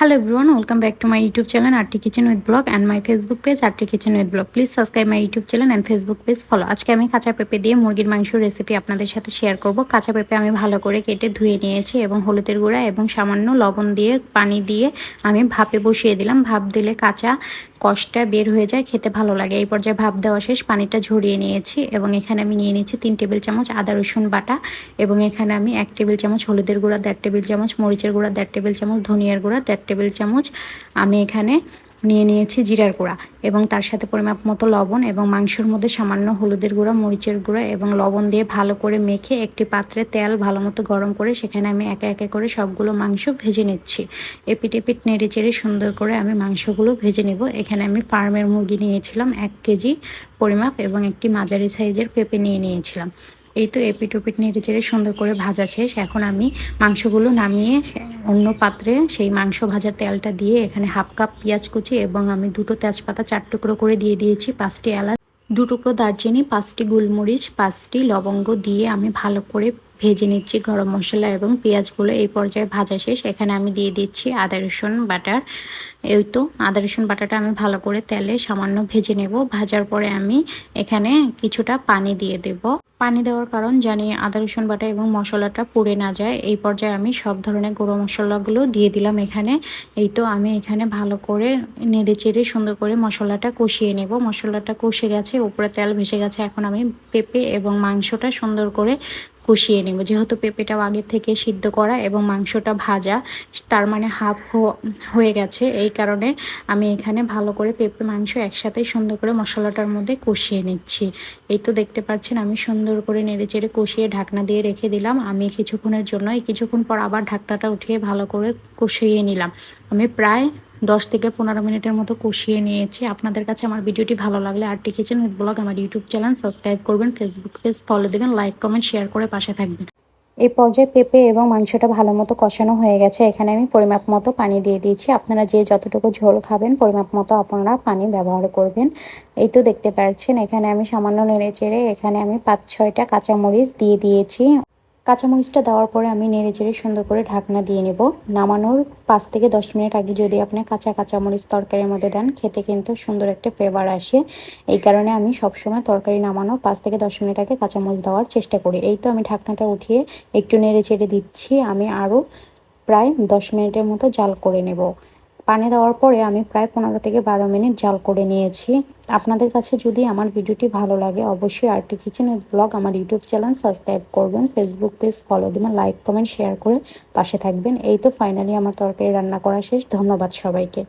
Hello everyone welcome back to my YouTube channel R Arti kitchen with blog and my Facebook page Arti kitchen with blog please subscribe my YouTube channel and Facebook page follow আজকে আমি কাঁচা পেঁপে দিয়ে মুরগির মাংস recipe আপনাদের সাথে share করব। কাঁচা পেঁপে আমি ভালো করে কেটে ধুয়ে নিয়েছি এবং হলুদের গুঁড়া এবং সামান্য লবণ দিয়ে, পানি দিয়ে আমি ভাপে বসিয়ে দিলাম। ভাপ দিলে কাঁচা কষটা বের হয়ে যায়, খেতে ভালো লাগে। এই পর্যায়ে ভাব দেওয়া শেষ, পানিটা ঝরিয়ে নিয়েছি এবং এখানে আমি নিয়ে নিয়েছি তিন টেবিল চামচ আদা, রসুন বাটা এবং এখানে আমি এক টেবিল চামচ হলুদের গুঁড়া, দেড় টেবিল চামচ মরিচের গুঁড়া, দেড় টেবিল চামচ ধনিয়ার গুঁড়া, দেড় টেবিল চামচ আমি এখানে নিয়ে নিয়েছি জিরার গুঁড়া এবং তার সাথে পরিমাপ মতো লবণ এবং মাংসের মধ্যে সামান্য হলুদের গুঁড়া, মরিচের গুঁড়া এবং লবণ দিয়ে ভালো করে মেখে একটি পাত্রে তেল ভালো মতো গরম করে সেখানে আমি একে একে করে সবগুলো মাংস ভেজে নিচ্ছি। এপিট এপিট নেড়ে চেড়ে সুন্দর করে আমি মাংসগুলো ভেজে নেব। এখানে আমি ফার্মের মুরগি নিয়েছিলাম এক কেজি পরিমাপ এবং একটি মাঝারি সাইজের পেঁপে নিয়ে নিয়েছিলাম। এই তো এপিট ওপিট নেড়ে চেড়ে সুন্দর করে ভাজা শেষ। এখন আমি মাংসগুলো নামিয়ে অন্য পাত্রে সেই মাংস ভাজার তেলটা দিয়ে এখানে হাফ কাপ পেঁয়াজ কুচি এবং আমি দুটো তেজপাতা চার টুকরো করে দিয়ে দিয়েছি, পাঁচটি এলাচ, দু টুকরো দারচিনি, পাঁচটি গোলমরিচ, পাঁচটি লবঙ্গ দিয়ে আমি ভালো করে ভেজে নিচ্ছি গরম মশলা এবং পেঁয়াজগুলো। এই পর্যায়ে ভাজা শেষ। এখানে আমি দিয়ে দিচ্ছি আদা, রসুন, বাটার। এই তো আদা, রসুন বাটাটা আমি ভালো করে তেলে সামান্য ভেজে নেব। ভাজার পরে আমি এখানে কিছুটা পানি দিয়ে দেব। পানি দেওয়ার কারণ জানি আদা, রসুন বাটা এবং মশলাটা পুড়ে না যায়। এই পর্যায়ে আমি সব ধরনের গুঁড়ো মশলাগুলো দিয়ে দিলাম এখানে। এই তো আমি এখানে ভালো করে নেড়ে চেড়ে সুন্দর করে মশলাটা কষিয়ে নেব। মশলাটা কষে গেছে, উপরে তেল ভেসে গেছে। এখন আমি পেঁপে এবং মাংসটা সুন্দর করে কষিয়ে নেব। যেহেতু পেঁপেটাও আগে থেকে সিদ্ধ করা এবং মাংসটা ভাজা, তার মানে হাফ হয়ে গেছে। এই কারণে আমি এখানে ভালো করে পেঁপে, মাংস একসাথে সুন্দর করে মশলাটার মধ্যে কষিয়ে নিচ্ছি। এই তো দেখতে পাচ্ছেন, আমি সুন্দর করে নেড়ে চেড়ে কষিয়ে ঢাকনা দিয়ে রেখে দিলাম। আমি কিছুক্ষণের জন্য এই কিছুক্ষণ পর আবার ঢাকনাটা উঠিয়ে ভালো করে কষিয়ে নিলাম। আমি প্রায় দশ থেকে পনেরো মিনিটের মতো কষিয়ে নিয়েছি। আপনাদের কাছে আমার ভিডিওটি ভালো লাগলে আরটি কিচেন উইথ ব্লগ, আমার ইউটিউব চ্যানেল, সাবস্ক্রাইব করবেন ফেসবুক পেজ ফলো দেবেন লাইক কমেন্ট শেয়ার করে পাশে থাকবেন। এই পর্যায়ে পেঁপে এবং মাংসটা ভালো মতো কষানো হয়ে গেছে। এখানে আমি পরিমাপ মতো পানি দিয়ে দিয়েছি। আপনারা যে যতটুকু ঝোল খাবেন, পরিমাপ মতো আপনারা পানি ব্যবহার করবেন। এই তো দেখতে পাচ্ছেন, এখানে আমি সামান্য নেড়ে চেড়ে এখানে আমি পাঁচ ছয়টা কাঁচামরিচ দিয়ে দিয়েছি। কাঁচামরিচটা দেওয়ার পরে আমি নেড়ে চেড়ে সুন্দর করে ঢাকনা দিয়ে নেব। নামানোর পাঁচ থেকে দশ মিনিট আগে যদি আপনি কাঁচা কাঁচামরিচ তরকারির মধ্যে দেন, খেতে কিন্তু সুন্দর একটা ফ্লেভার আসে। এই কারণে আমি সবসময় তরকারি নামানোর পাঁচ থেকে দশ মিনিট আগে কাঁচামরিচ দেওয়ার চেষ্টা করি। এই তো আমি ঢাকনাটা উঠিয়ে একটু নেড়ে চেড়ে দিচ্ছি। আমি আরও প্রায় দশ মিনিটের মতো জাল করে নেব। পানি দেওয়ার পরে আমি প্রায় পনেরো থেকে বারো মিনিট জাল করে নিয়েছি। আপনাদের কাছে যদি আমার ভিডিওটি ভালো লাগে, অবশ্যই আরটি কিচেন ব্লগ আমার ইউটিউব চ্যানেল সাবস্ক্রাইব করবেন, ফেসবুক পেজ ফলো দেবেন, লাইক, কমেন্ট, শেয়ার করে পাশে থাকবেন। এই তো ফাইনালি আমার তরকারি রান্না করা শেষ। ধন্যবাদ সবাইকে।